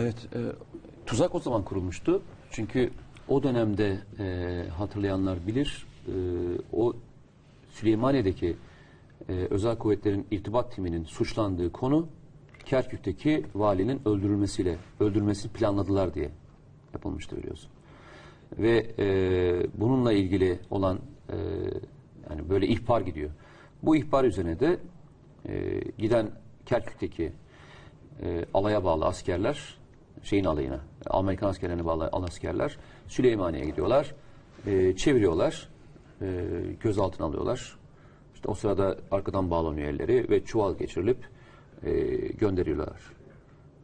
Evet, e, tuzak o zaman kurulmuştu. Çünkü o dönemde e, hatırlayanlar bilir, e, o Süleymaniye'deki e, özel kuvvetlerin irtibat timinin suçlandığı konu Kerkük'teki valinin öldürülmesiyle, öldürülmesini planladılar diye yapılmıştı biliyorsun. Ve e, bununla ilgili olan e, yani böyle ihbar gidiyor. Bu ihbar üzerine de e, giden Kerkük'teki e, alaya bağlı askerler şeyin alayına, Amerikan askerlerine bağlı al askerler Süleymaniye'ye gidiyorlar. E, çeviriyorlar. E, gözaltına alıyorlar. İşte o sırada arkadan bağlanıyor elleri ve çuval geçirilip e, gönderiyorlar.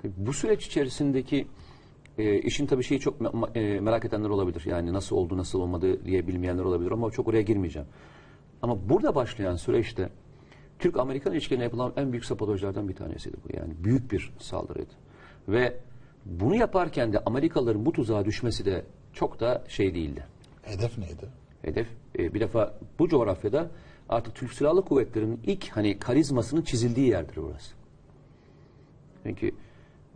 Tabii bu süreç içerisindeki e, işin tabii şeyi çok me- e, merak edenler olabilir. Yani nasıl oldu, nasıl olmadı diye bilmeyenler olabilir ama çok oraya girmeyeceğim. Ama burada başlayan süreçte Türk-Amerikan ilişkilerine yapılan en büyük sapolojilerden bir tanesiydi bu. Yani büyük bir saldırıydı. Ve bunu yaparken de Amerikalıların bu tuzağa düşmesi de çok da şey değildi. Hedef neydi? Hedef e, bir defa bu coğrafyada artık Türk Silahlı Kuvvetleri'nin ilk hani karizmasının çizildiği yerdir burası. Çünkü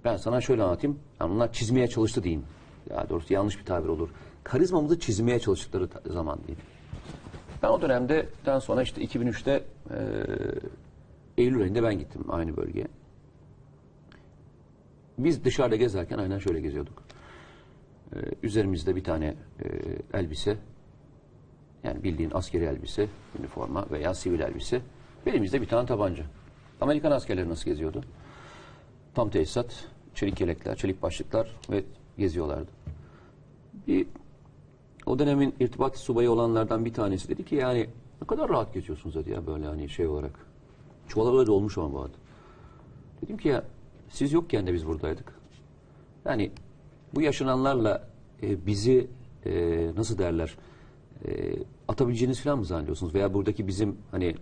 ben sana şöyle anlatayım. Yani onlar çizmeye çalıştı diyeyim. Ya doğrusu yanlış bir tabir olur. Karizmamızı çizmeye çalıştıkları zaman diyeyim. Ben o dönemden sonra işte 2003'te e, Eylül ayında ben gittim aynı bölgeye. Biz dışarıda gezerken aynen şöyle geziyorduk. E, üzerimizde bir tane e, elbise, yani bildiğin askeri elbise, üniforma veya sivil elbise. Elimizde bir tane tabanca. Amerikan askerleri nasıl geziyordu? Tam tesisat, çelik yelekler, çelik başlıklar ve geziyorlardı. Bir o dönemin irtibat subayı olanlardan bir tanesi dedi ki yani ne kadar rahat geziyorsunuz dedi ya böyle hani şey olarak. Çuvala böyle dolmuş ama bu adı. Dedim ki ya siz yokken de biz buradaydık. Yani bu yaşananlarla e, bizi e, nasıl derler e, atabileceğiniz falan mı zannediyorsunuz? Veya buradaki bizim hani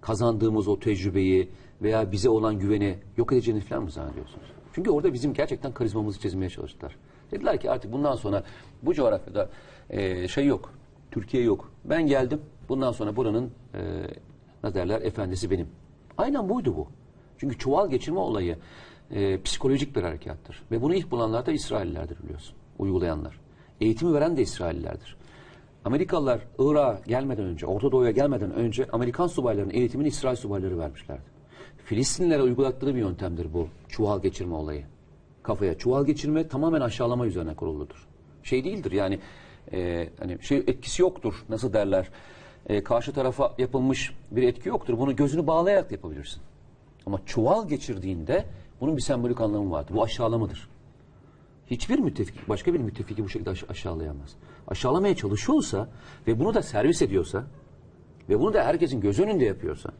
kazandığımız o tecrübeyi veya bize olan güveni yok edeceğiniz falan mı zannediyorsunuz? Çünkü orada bizim gerçekten karizmamızı çizmeye çalıştılar. Dediler ki artık bundan sonra bu coğrafyada e, şey yok, Türkiye yok. Ben geldim, bundan sonra buranın e, ne derler efendisi benim. Aynen buydu bu. Çünkü çuval geçirme olayı e, psikolojik bir harekattır. Ve bunu ilk bulanlar da İsraillilerdir biliyorsun, uygulayanlar. Eğitimi veren de İsraillilerdir. Amerikalılar Irak'a gelmeden önce, Orta Doğu'ya gelmeden önce Amerikan subaylarının eğitimini İsrail subayları vermişlerdi. Filistinlilere uygulattığı bir yöntemdir bu çuval geçirme olayı. Kafaya çuval geçirme tamamen aşağılama üzerine kuruludur. Şey değildir yani e, hani şey etkisi yoktur nasıl derler. E, karşı tarafa yapılmış bir etki yoktur. Bunu gözünü bağlayarak da yapabilirsin. Ama çuval geçirdiğinde bunun bir sembolik anlamı vardır. Bu aşağılamadır. Hiçbir müttefik başka bir müttefiki bu şekilde aş- aşağılayamaz. Aşağılamaya çalışıyorsa ve bunu da servis ediyorsa ve bunu da herkesin göz önünde yapıyorsa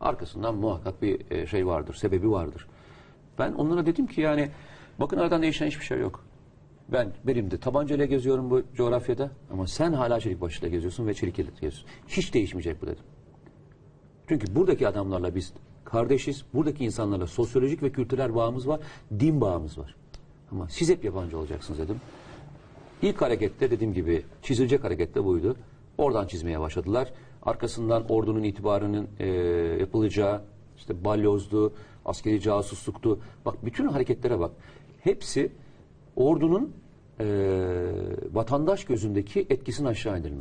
arkasından muhakkak bir e, şey vardır, sebebi vardır. Ben onlara dedim ki yani bakın aradan değişen hiçbir şey yok. Ben benim de tabancayla geziyorum bu coğrafyada ama sen hala çelik başıyla geziyorsun ve çelik geziyorsun. Hiç değişmeyecek bu dedim. Çünkü buradaki adamlarla biz kardeşiz. Buradaki insanlarla sosyolojik ve kültürel bağımız var. Din bağımız var. Ama siz hep yabancı olacaksınız dedim. İlk harekette dediğim gibi çizilecek harekette buydu. Oradan çizmeye başladılar. Arkasından ordunun itibarının e, yapılacağı işte balyozdu, askeri casusluktu. Bak bütün hareketlere bak. Hepsi ordunun e, vatandaş gözündeki etkisini aşağı indirme.